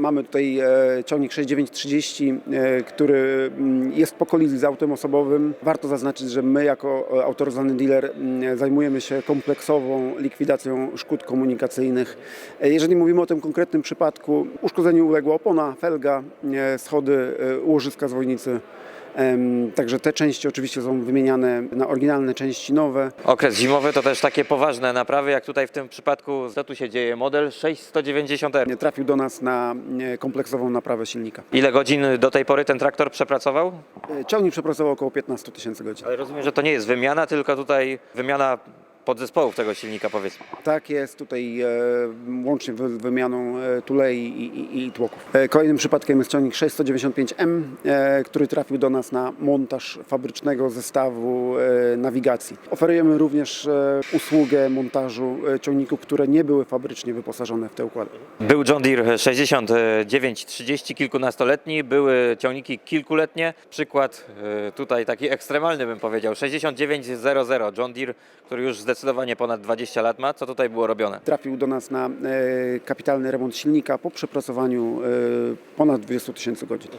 Mamy tutaj e, ciągnik 6930, e, który mm, jest po kolizji z autem osobowym. Warto zaznaczyć, że my jako e, autoryzowany dealer mm, zajmujemy się kompleksową likwidacją szkód komunikacyjnych. Jeżeli mówimy o tym konkretnym przypadku, uszkodzeniu uległa opona, felga, schody, łożyska zwojnicy. Także te części oczywiście są wymieniane na oryginalne części nowe. Okres zimowy to też takie poważne naprawy, jak tutaj w tym przypadku. Co tu się dzieje? Model 6190R. Trafił do nas na e, kompleksową naprawę silnika. Ile godzin do tej pory ten traktor przepracował? E, Ciągnik przepracował około 15 tysięcy godzin. Ale rozumiem, że to nie jest wymiana, tylko tutaj wymiana podzespołów tego silnika, powiedzmy. Tak jest tutaj e, łącznie wy, wymianą e, tulei i, i, i tłoków. E, kolejnym przypadkiem jest ciągnik 695M, e, który trafił do nas na montaż fabrycznego zestawu e, nawigacji. Oferujemy również e, usługę montażu e, ciągników, które nie były fabrycznie wyposażone w te układy. Był John Deere 6930, kilkunastoletni, były ciągniki kilkuletnie. Przykład e, tutaj taki ekstremalny bym powiedział, 6900 John Deere, który już zdecydowanie ponad 20 lat ma. Co tutaj było robione? Trafił do nas na e, kapitalny remont silnika po przepracowaniu e, ponad 20 tysięcy godzin.